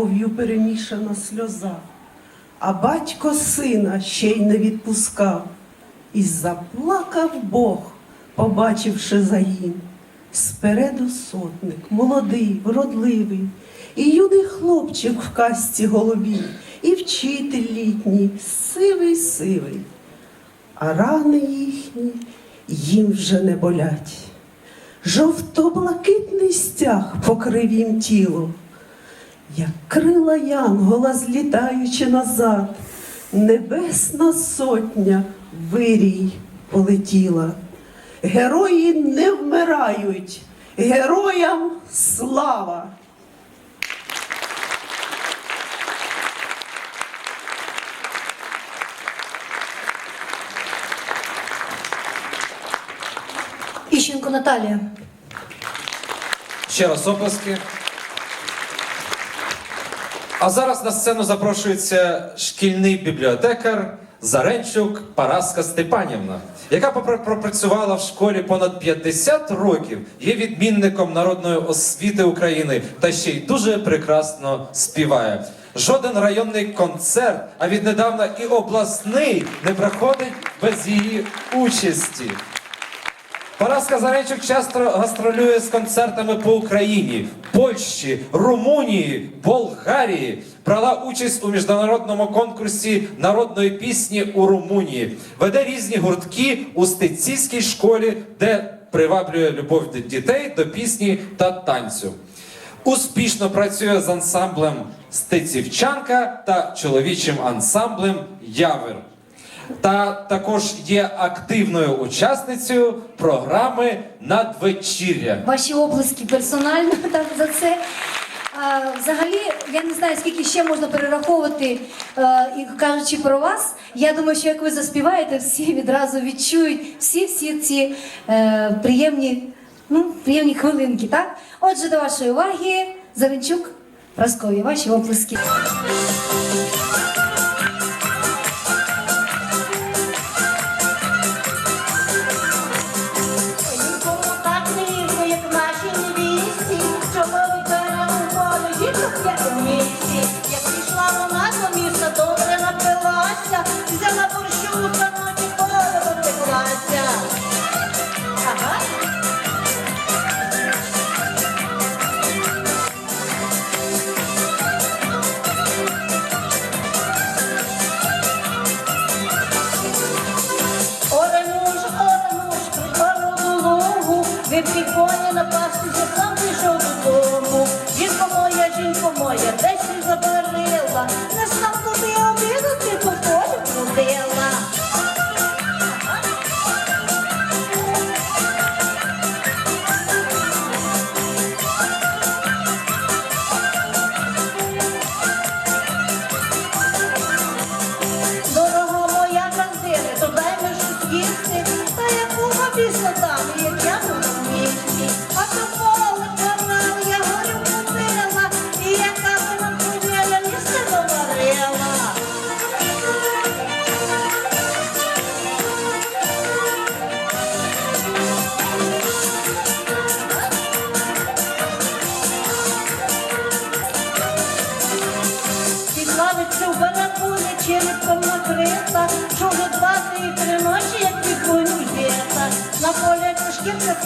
кров'ю перемішана сльоза, а батько сина ще й не відпускав. І заплакав Бог, побачивши загін. Спереду сотник, молодий, вродливий, і юний хлопчик в касці голубій, і вчитель літній, сивий сивий. А рани їхні їм вже не болять. Жовто-блакитний стяг покрив їм тіло, як крила янгола, злітаючи назад, небесна сотня вирій полетіла. Герої не вмирають, героям слава! Іщенко Наталія. Ще раз оплески. А зараз на сцену запрошується шкільний бібліотекар Заренчук Параска Степанівна, яка пропрацювала в школі понад 50 років, є відмінником народної освіти України та ще й дуже прекрасно співає. Жоден районний концерт, а віднедавна і обласний не проходить без її участі. Параска Заречик часто гастролює з концертами по Україні, Польщі, Румунії, Болгарії. Брала участь у міжнародному конкурсі народної пісні у Румунії. Веде різні гуртки у стеційській школі, де приваблює любов дітей до пісні та танцю. Успішно працює з ансамблем Стецівчанка та чоловічим ансамблем Явер та також є активною учасницею програми Надвечір'я. Ваші оплески персонально так за це. А, взагалі, я не знаю, скільки ще можна перераховувати, е, і кажучи про вас. Я думаю, що як ви заспіваєте, всі відразу відчують всі всі ці е, приємні, ну, приємні хвилинки. Так? Отже, до вашої уваги, Заренчук, Праскові, ваші оплески.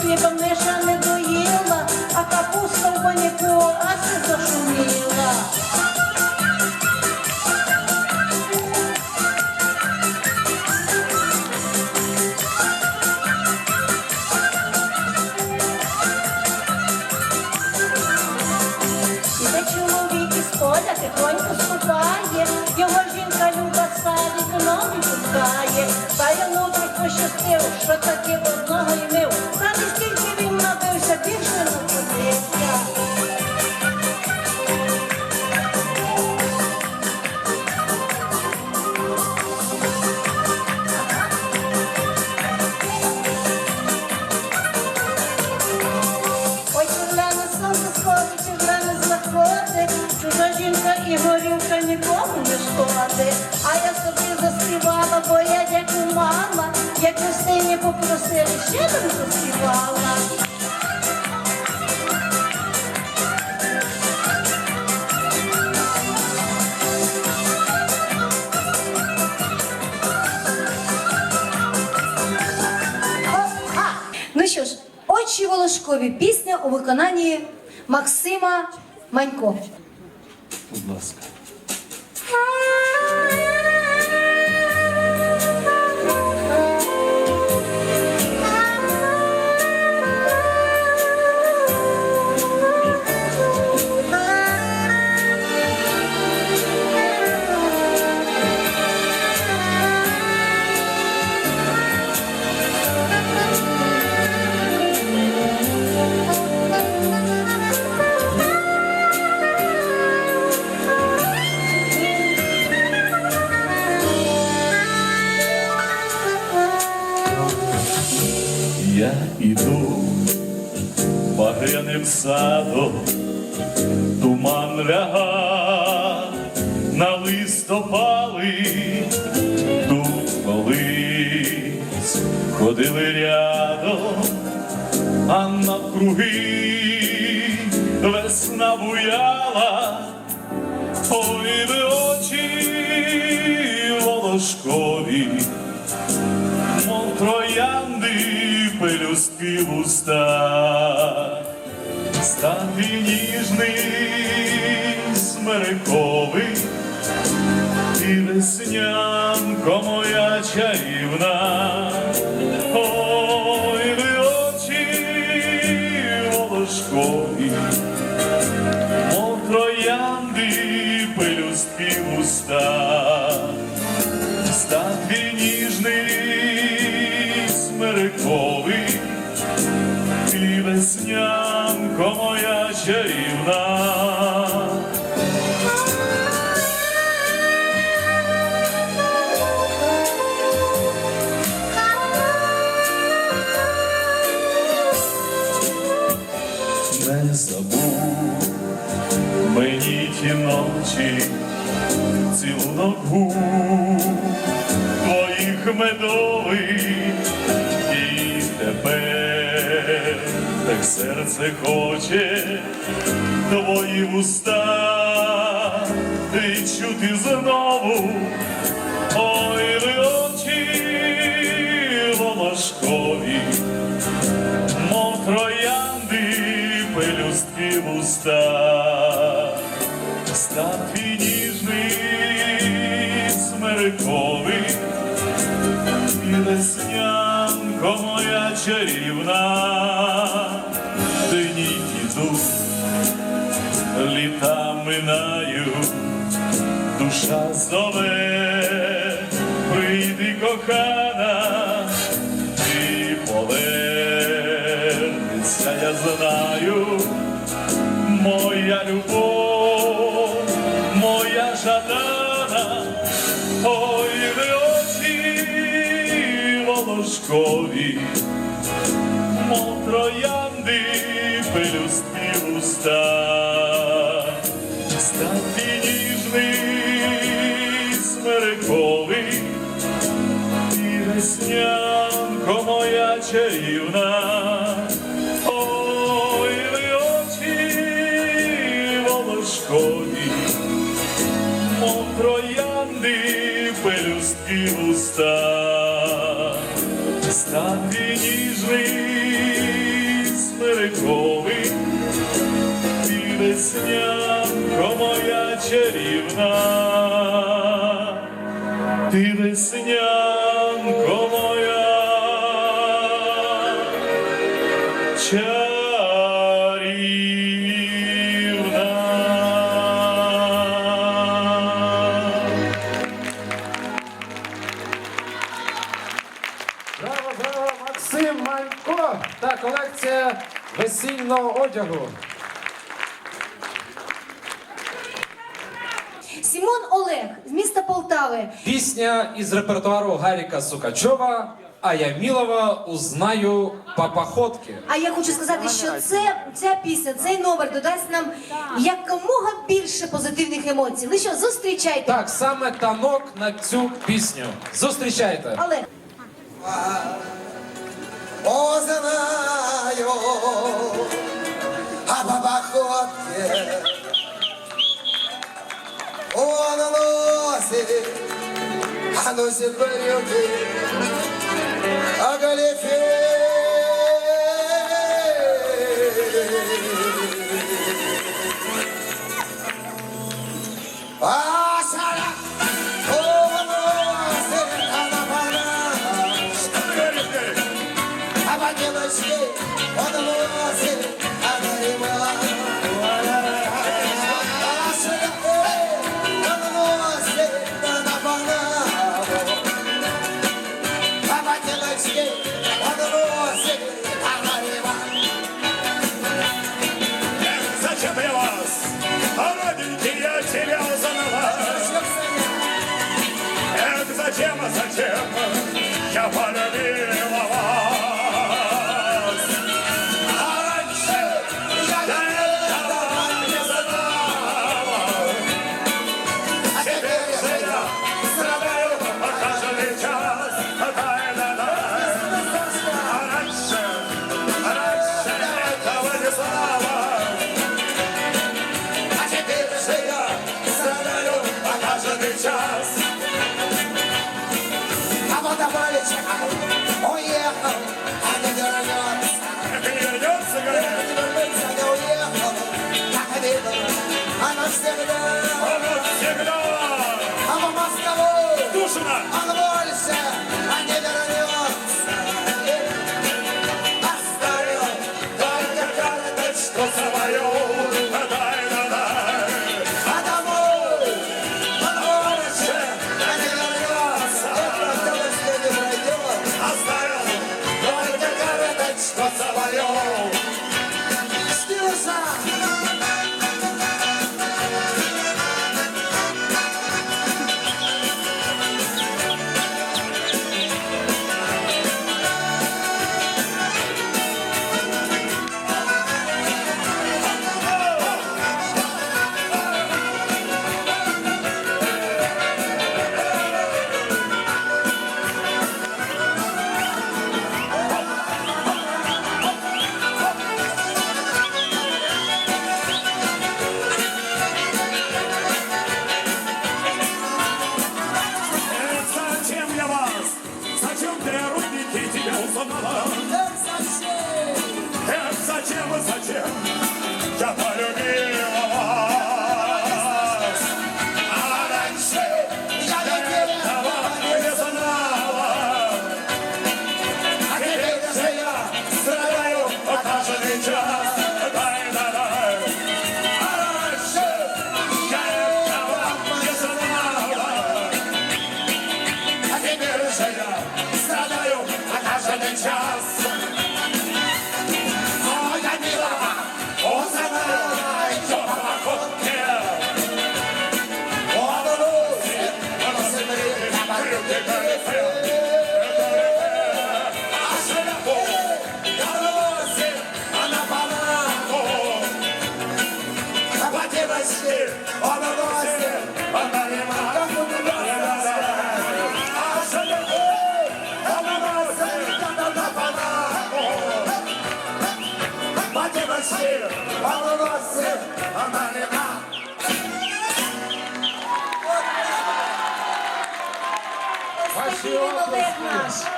Хлібом миша не доїла, а капуста в баняку аси зашуміла. Його жінка люба садить, ноги пускає, та йому так що таки одного й не Верещатом заспівала. Ну що ж, очі волошкові пісня у виконанні Максима Манько. Будь ласка. Іду багряним садом, туман ляга на листопали, тут колись ходили рядом, а навкруги весна буяла, ой ви очі волошкові мов троянди пелюстки в уста, стати ніжний, смериковий, і веснянко моя чарівна, цілунок губ твоїх медових, і тепер так серце хоче твої вуста відчути знову, ой, ви очі волошкові, мов троянди пелюстки в уста, став ніжний смериковий, і моя чарівна, дні йдуть, літа минають, душа зове, прийди кохана, і повернеться, я знаю, моя любов, волошкові, мов троянди пелюстки уста, стати ніжний, смериковий, і веснянко моя чарівна, стати ніжний, смириковий, і веснянко моя чарівна, ти веснянко весільного одягу. Сімон Олег з міста Полтави. Пісня із репертуару Гаріка Сукачова, а я Мілова узнаю по походки. А я хочу сказати, що це ця пісня, цей номер додасть нам якомога більше позитивних емоцій. Ви що, зустрічайте. Так, саме танок на цю пісню. Зустрічайте. Олег познаю, а по походке он носит, а носит брюки, а галифе. Ah! Anadolu.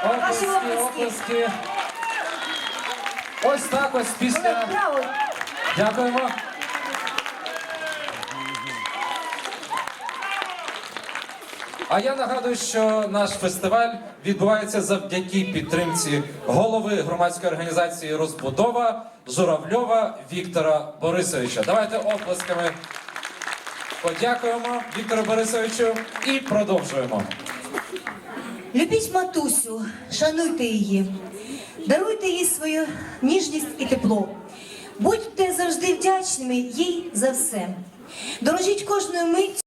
Ваші оплески. Ось так ось після. Дякуємо. А я нагадую, що наш фестиваль відбувається завдяки підтримці голови громадської організації Розбудова Журавльова Віктора Борисовича. Давайте оплесками подякуємо Віктору Борисовичу і продовжуємо. Любіть матусю, шануйте її, даруйте їй свою ніжність і тепло. Будьте завжди вдячними їй за все. Дорожіть кожною миттю.